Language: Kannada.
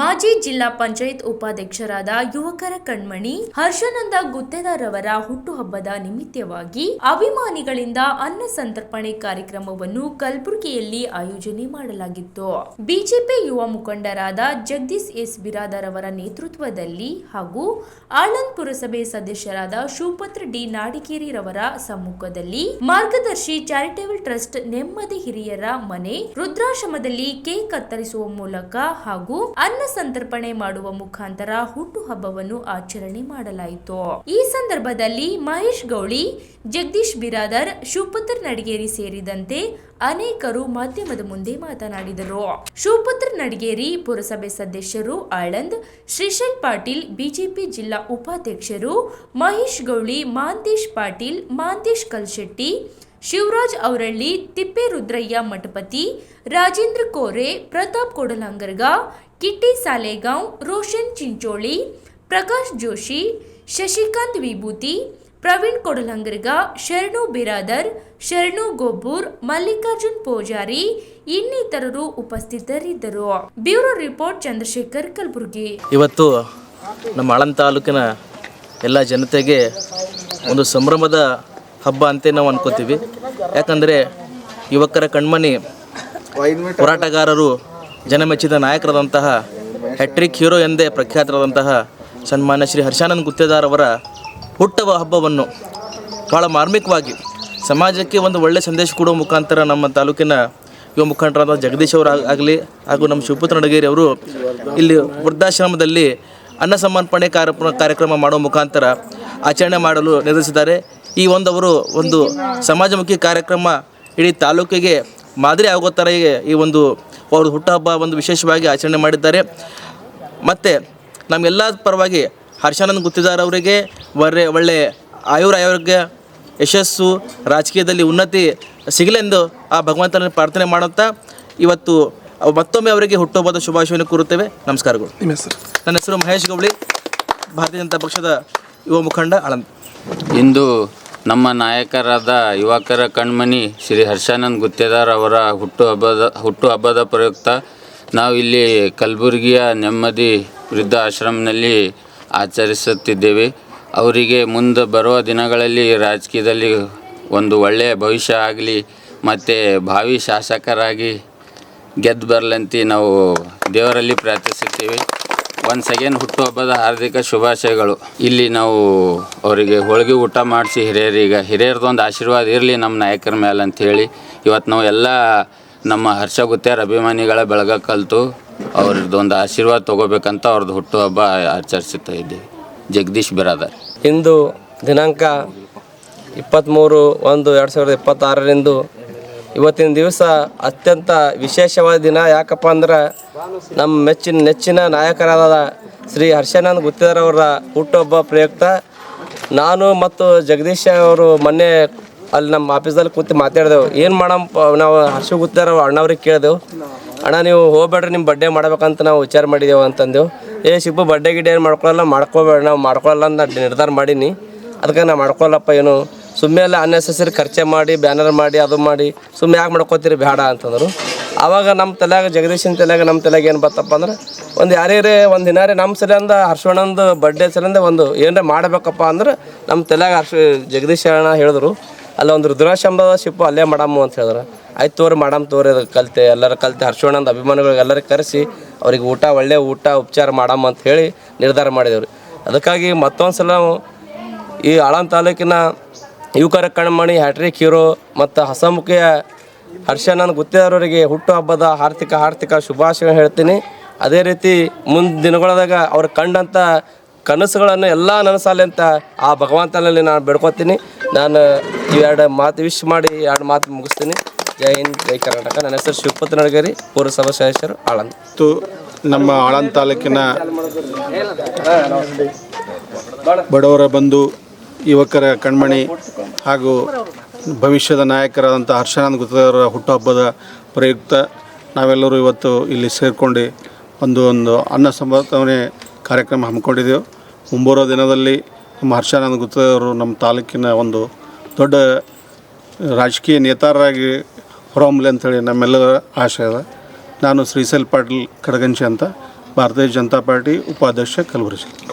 ಮಾಜಿ ಜಿಲ್ಲಾ ಪಂಚಾಯತ್ ಉಪಾಧ್ಯಕ್ಷರಾದ ಯುವಕರ ಕಣ್ಮಣಿ, ಹರ್ಷಾನಂದ ಗುತ್ತೇದಾರವರ ಹುಟ್ಟುಹಬ್ಬದ ನಿಮಿತ್ತವಾಗಿ ಅಭಿಮಾನಿಗಳಿಂದ ಅನ್ನ ಸಂತರ್ಪಣೆ ಕಾರ್ಯಕ್ರಮವನ್ನು ಕಲಬುರಗಿಯಲ್ಲಿ ಆಯೋಜನೆ ಮಾಡಲಾಗಿತ್ತು. ಬಿಜೆಪಿ ಯುವ ಮುಖಂಡರಾದ ಜಗದೀಶ್ ಎಸ್ ಬಿರಾದರ್ ಅವರ ನೇತೃತ್ವದಲ್ಲಿ ಹಾಗೂ ಆಳಂದ್ ಪುರಸಭೆ ಸದಸ್ಯರಾದ ಶಿವಪತ್ರ ಡಿ ನಾಡಿಗೇರಿರವರ ಸಮ್ಮುಖದಲ್ಲಿ ಮಾರ್ಗದರ್ಶಿ ಚಾರಿಟೇಬಲ್ ಟ್ರಸ್ಟ್ ನೆಮ್ಮದಿ ಹಿರಿಯರ ಮನೆ ರುದ್ರಾಶ್ರಮದಲ್ಲಿ ಕೇಕ್ ಕತ್ತರಿಸುವ ಮೂಲಕ ಹಾಗೂ ಅನ್ನ ಸಂತರ್ಪಣೆ ಮಾಡುವ ಮುಖಾಂತರ ಹುಟ್ಟುಹಬ್ಬವನ್ನು ಆಚರಣೆ ಮಾಡಲಾಯಿತು. ಈ ಸಂದರ್ಭದಲ್ಲಿ ಮಹೇಶ್ ಗೌಳಿ, ಜಗದೀಶ್ ಬಿರಾದರ್, ಶಿವಪುತ್ರ ನಡಿಗೇರಿ ಸೇರಿದಂತೆ ಅನೇಕರು ಮಾಧ್ಯಮದ ಮುಂದೆ ಮಾತನಾಡಿದರು. ಶಿವಪುತ್ರ ನಡಿಗೇರಿ ಪುರಸಭೆ ಸದಸ್ಯರು ಆಳಂದ್, ಶ್ರೀಶೈಲ್ ಪಾಟೀಲ್, ಬಿಜೆಪಿ ಜಿಲ್ಲಾ ಉಪಾಧ್ಯಕ್ಷರು ಮಹೇಶ್ ಗೌಳಿ, ಮಾಂತೇಶ್ ಪಾಟೀಲ್, ಮಾಂತೇಶ್ ಕಲ್ಶೆಟ್ಟಿ, ಶಿವರಾಜ್ ಅವರಳ್ಳಿ ತಿಪ್ಪೇರುದ್ರಯ್ಯ ಮಠಪತಿ, ರಾಜೇಂದ್ರ ಕೋರೆ, ಪ್ರತಾಪ್ ಕೊಡಲಂಗರ್ಗ ಕಿಟ್ಟಿ ಸಾಲೇಗಾಂವ್ ರೋಷನ್ ಚಿಂಚೋಳಿ ಪ್ರಕಾಶ್ ಜೋಶಿ ಶಶಿಕಾಂತ್ ವಿಭೂತಿ ಪ್ರವೀಣ್ ಕೊಡಲಂಗರ್ಗ ಶರಣು ಬಿರಾದರ್ ಶರಣು ಗೊಬ್ಬೂರ್ ಮಲ್ಲಿಕಾರ್ಜುನ್ ಪೂಜಾರಿ ಇನ್ನಿತರರು ಉಪಸ್ಥಿತರಿದ್ದರು. Bureau report Chandrashekhar Kalaburagi. ಇವತ್ತು ನಮ್ಮ ಆಳಂದ ತಾಲೂಕಿನ ಎಲ್ಲ ಜನತೆಗೆ ಒಂದು ಸಂಭ್ರಮದ ಹಬ್ಬ ಅಂತ ನಾವು ಅನ್ಕೋತೀವಿ. ಯಾಕಂದರೆ ಯುವಕರ ಕಣ್ಮಣಿ ಹೋರಾಟಗಾರರು ಜನಮೆಚ್ಚಿದ ನಾಯಕರಾದಂತಹ ಹ್ಯಾಟ್ರಿಕ್ ಹೀರೋ ಎಂದೇ ಪ್ರಖ್ಯಾತರಾದಂತಹ ಸನ್ಮಾನ್ಯ ಶ್ರೀ ಹರ್ಷಾನಂದ್ ಗುತ್ತೇದಾರ್ ಅವರ ಹುಟ್ಟುವ ಹಬ್ಬವನ್ನು ಭಾಳ ಮಾರ್ಮಿಕವಾಗಿ ಸಮಾಜಕ್ಕೆ ಒಂದು ಒಳ್ಳೆಯ ಸಂದೇಶ ಕೊಡುವ ಮುಖಾಂತರ ನಮ್ಮ ತಾಲೂಕಿನ ಯುವ ಮುಖಂಡರಾದ ಜಗದೀಶ್ ಅವರು ಆಗಲಿ ಹಾಗೂ ನಮ್ಮ ಶಿವಪುತ್ರ ನಡಗೇರಿ ಅವರು ಇಲ್ಲಿ ವೃದ್ಧಾಶ್ರಮದಲ್ಲಿ ಅನ್ನ ಸಮರ್ಪಣೆ ಕಾರ್ಯಕ್ರಮ ಮಾಡುವ ಮುಖಾಂತರ ಆಚರಣೆ ಮಾಡಲು ನಿರ್ಧರಿಸಿದ್ದಾರೆ. ಈ ಒಂದು ಅವರು ಒಂದು ಸಮಾಜಮುಖಿ ಕಾರ್ಯಕ್ರಮ ಇಡೀ ತಾಲೂಕಿಗೆ ಮಾದರಿ ಆಗೋ ಥರ ಈ ಒಂದು ಅವ್ರ ಹುಟ್ಟುಹಬ್ಬ ಒಂದು ವಿಶೇಷವಾಗಿ ಆಚರಣೆ ಮಾಡಿದ್ದಾರೆ. ಮತ್ತು ನಮ್ಮೆಲ್ಲ ಪರವಾಗಿ ಹರ್ಷಾನಂದ್ ಗುತ್ತಿದಾರ್ ಅವರಿಗೆ ಒಳ್ಳೆ ಒಳ್ಳೆ ಆಯುರ ಆರೋಗ್ಯ ಯಶಸ್ಸು ರಾಜಕೀಯದಲ್ಲಿ ಉನ್ನತಿ ಸಿಗಲೆಂದು ಆ ಭಗವಂತನ ಪ್ರಾರ್ಥನೆ ಮಾಡುತ್ತಾ ಇವತ್ತು ಮತ್ತೊಮ್ಮೆ ಅವರಿಗೆ ಹುಟ್ಟುಹಬ್ಬದ ಶುಭಾಶಯವನ್ನು ಕೋರುತ್ತೇವೆ. ನಮಸ್ಕಾರಗಳು. ನಿಮ್ಮ ಹೆಸರು? ನನ್ನ ಹೆಸರು ಮಹೇಶ್ ಗೌಳಿ ಭಾರತೀಯ ಜನತಾ ಪಕ್ಷದ ಯುವ ಮುಖಂಡ ಆಳಂದ್. ಇಂದು ನಮ್ಮ ನಾಯಕರಾದ ಯುವಕರ ಕಣ್ಮಣಿ ಶ್ರೀ ಹರ್ಷಾನಂದ್ ಗುತ್ತೇದಾರ್ ಅವರ ಹುಟ್ಟುಹಬ್ಬದ ಹುಟ್ಟುಹಬ್ಬದ ಪ್ರಯುಕ್ತ ನಾವು ಇಲ್ಲಿ ಕಲಬುರಗಿಯ ನೆಮ್ಮದಿ ವೃದ್ಧ ಆಶ್ರಮದಲ್ಲಿ ಆಚರಿಸುತ್ತಿದ್ದೇವೆ. ಅವರಿಗೆ ಮುಂದೆ ಬರುವ ದಿನಗಳಲ್ಲಿ ರಾಜಕೀಯದಲ್ಲಿ ಒಂದು ಒಳ್ಳೆಯ ಭವಿಷ್ಯ ಆಗಲಿ, ಮತ್ತು ಭಾವಿ ಶಾಸಕರಾಗಿ ಗೆದ್ದು ಬರಲಂತ ನಾವು ದೇವರಲ್ಲಿ ಪ್ರಾರ್ಥಿಸುತ್ತೇವೆ. ಒನ್ಸ್ ಅಗೇನ್ ಹುಟ್ಟುಹಬ್ಬದ ಹಾರ್ದಿಕ ಶುಭಾಶಯಗಳು. ಇಲ್ಲಿ ನಾವು ಅವರಿಗೆ ಹೋಳಿಗೆ ಊಟ ಮಾಡಿಸಿ ಹಿರಿಯರಿಗೆ. ಹಿರಿಯರದೊಂದು ಆಶೀರ್ವಾದ ಇರಲಿ ನಮ್ಮ ನಾಯಕರ ಮೇಲೆ ಅಂಥೇಳಿ ಇವತ್ತು ನಾವು ಎಲ್ಲ ನಮ್ಮ ಹರ್ಷ ಗುತ್ತೇರ್ ಅಭಿಮಾನಿಗಳ ಬೆಳಗ ಕಲಿತು ಅವ್ರದ್ದೊಂದು ಆಶೀರ್ವಾದ ತೊಗೋಬೇಕಂತ ಅವ್ರದ್ದು ಹುಟ್ಟುಹಬ್ಬ ಆಚರಿಸುತ್ತಾ ಇದ್ದೀವಿ. ಜಗದೀಶ್ ಬಿರಾದರ್. ಇಂದು ದಿನಾಂಕ ಇಪ್ಪತ್ತ್ಮೂರು ಒಂದು ಎರಡು ಸಾವಿರದ ಇಪ್ಪತ್ತಾರರಂದು ಇವತ್ತಿನ ದಿವಸ ಅತ್ಯಂತ ವಿಶೇಷವಾದ ದಿನ. ಯಾಕಪ್ಪ ಅಂದ್ರೆ ನಮ್ಮ ಮೆಚ್ಚಿನ ನೆಚ್ಚಿನ ನಾಯಕರಾದ ಶ್ರೀ ಹರ್ಷಾನಂದ್ ಗುತ್ತಿದಾರವರ ಹುಟ್ಟುಹಬ್ಬ ಪ್ರಯುಕ್ತ ನಾನು ಮತ್ತು ಜಗದೀಶ್ ಅವರು ಮೊನ್ನೆ ಅಲ್ಲಿ ನಮ್ಮ ಆಫೀಸಲ್ಲಿ ಕೂತು ಮಾತಾಡಿದೆವು. ಏನು ಮಾಡಮ್ಮ ನಾವು ಹರ್ಷ ಗುತ್ತಿದಾರ ಅಣ್ಣವ್ರಿಗೆ ಕೇಳಿದೆವು. ಅಣ್ಣ, ನೀವು ಹೋಗ್ಬೇಡ್ರಿ ನಿಮ್ಮ ಬಡ್ಡೆ ಮಾಡ್ಬೇಕಂತ ನಾವು ವಿಚಾರ ಮಾಡಿದೆವು ಅಂತಂದೆವು. ಏ ಶಿಬ್ಬು ಬಡ್ಡೆ ಗಿಡ್ಡೆ ಏನು ಮಾಡ್ಕೊಳ್ಳಲ್ಲ ಮಾಡ್ಕೋಬೇಡ, ನಾವು ಮಾಡ್ಕೊಳ್ಳಲ್ಲ ಅಂತ ನಿರ್ಧಾರ ಮಾಡೀನಿ. ಅದಕ್ಕೆ ನಾ ಮಾಡ್ಕೊಳ್ಳಪ್ಪ ಏನು ಸುಮ್ಮನೆ ಎಲ್ಲ ಅನ್ನೆಸೆಸರಿ ಖರ್ಚೆ ಮಾಡಿ ಬ್ಯಾನರ್ ಮಾಡಿ, ಅದು ಮಾಡಿ, ಸುಮ್ಮನೆ ಯಾಕೆ ಮಾಡ್ಕೋತೀರಿ? ಬೇಡ ಅಂತಂದರು. ಆವಾಗ ನಮ್ಮ ತಲೆಯಾಗ, ಜಗದೀಶನ ತಲೆಯಾಗ ನಮ್ಮ ತಲೆಗೆ ಏನು ಬತ್ತಪ್ಪ ಅಂದ್ರೆ, ಒಂದು ಯಾರ್ಯಾರೇ, ಒಂದು ದಿನಾರೇ ನಮ್ಮ ಸರಿಯಂದ ಹರ್ಷಣ್ಣಂದು ಬರ್ಡೇ ಸಲಿಂದ ಒಂದು ಏನರ ಮಾಡಬೇಕಪ್ಪ ಅಂದ್ರೆ ನಮ್ಮ ತಲೆಯಾಗ ಹರ್ಷ, ಜಗದೀಶ ಅಣ್ಣ ಹೇಳಿದ್ರು, ಅಲ್ಲ ಒಂದು ರುದ್ರಾಶ್ರಮದ ಶಿಪ್ಪು ಅಲ್ಲೇ ಮಾಡಮ್ಮು ಅಂತ ಹೇಳಿದ್ರು. ಆಯ್ತು ತೋರಿ ಮಾಡಮ್ ತೋರಿ ಅದು ಕಲಿತೆ, ಎಲ್ಲರೂ ಕಲಿತೆ ಹರ್ಷಣ್ಣಂದ ಅಭಿಮಾನಿಗಳಿಗೆ ಎಲ್ಲರಿಗೆ ಕರೆಸಿ, ಅವ್ರಿಗೆ ಊಟ, ಒಳ್ಳೆ ಊಟ, ಉಪಚಾರ ಮಾಡಮ್ಮ ಅಂತ ಹೇಳಿ ನಿರ್ಧಾರ ಮಾಡಿದೇವ್ರಿ. ಅದಕ್ಕಾಗಿ ಮತ್ತೊಂದು ಸಲ ಈ ಆಳಂ ತಾಲೂಕಿನ ಯುವಕರ ಕಣ್ಮಣಿ, ಹ್ಯಾಟ್ರಿಕ್ ಹೀರೋ ಮತ್ತು ಹಸಮುಖಿಯ ಹರ್ಷಾನಂದ್ ಹುಟ್ಟು ಹುಟ್ಟುಹಬ್ಬದ ಆರ್ಥಿಕ ಆರ್ಥಿಕ ಶುಭಾಶಯ ಹೇಳ್ತೀನಿ. ಅದೇ ರೀತಿ ಮುಂದಿನ ದಿನಗಳದಾಗ ಅವ್ರು ಕಂಡಂಥ ಕನಸುಗಳನ್ನು ಎಲ್ಲ ನನಸಾಲೆ ಅಂತ ಆ ಭಗವಂತನಲ್ಲಿ ನಾನು ಬೇಡ್ಕೊತೀನಿ. ನಾನು ಎರಡು ಮಾತು ವಿಶ್ ಮಾಡಿ ಎರಡು ಮಾತು ಮುಗಿಸ್ತೀನಿ. ಜೈ ಹಿಂದ್, ಜೈ ಕರ್ನಾಟಕ. ನನ್ನ ಹೆಸರು ಶಿವಪತಿ ನಡಗೇರಿ, ಪುರಸಭಾ ಸದಸ್ಯರು ಆಳಂದ್. ತು ನಮ್ಮ ಆಳಂದ ತಾಲೂಕಿನ ಬಡವರ ಬಂಧು, ಯುವಕರ ಕಣ್ಮಣಿ ಹಾಗೂ ಭವಿಷ್ಯದ ನಾಯಕರಾದಂಥ ಹರ್ಷಾನಂದ್ ಗುತ್ತದವರ ಹುಟ್ಟುಹಬ್ಬದ ಪ್ರಯುಕ್ತ ನಾವೆಲ್ಲರೂ ಇವತ್ತು ಇಲ್ಲಿ ಸೇರಿಕೊಂಡು ಒಂದು ಒಂದು ಅನ್ನ ಸಂವರ್ಧನೆ ಕಾರ್ಯಕ್ರಮ ಹಮ್ಮಿಕೊಂಡಿದ್ದೆವು ಮುಂಬರುವ ದಿನದಲ್ಲಿ ನಮ್ಮ ಹರ್ಷಾನಂದ್ ಗುತ್ತದವರು ನಮ್ಮ ತಾಲೂಕಿನ ಒಂದು ದೊಡ್ಡ ರಾಜಕೀಯ ನೇತಾರರಾಗಿ ಹೊರಹೊಮ್ಮಲಿ ಅಂಥೇಳಿ ನಮ್ಮೆಲ್ಲರ ಆಶಯ ಅದ. ನಾನು ಶ್ರೀಶೈಲ್ ಪಾಟೀಲ್ ಕಡಗಂಚಿ ಅಂತ, ಭಾರತೀಯ ಜನತಾ ಪಾರ್ಟಿ ಉಪಾಧ್ಯಕ್ಷ ಕಲಬುರಗಿ.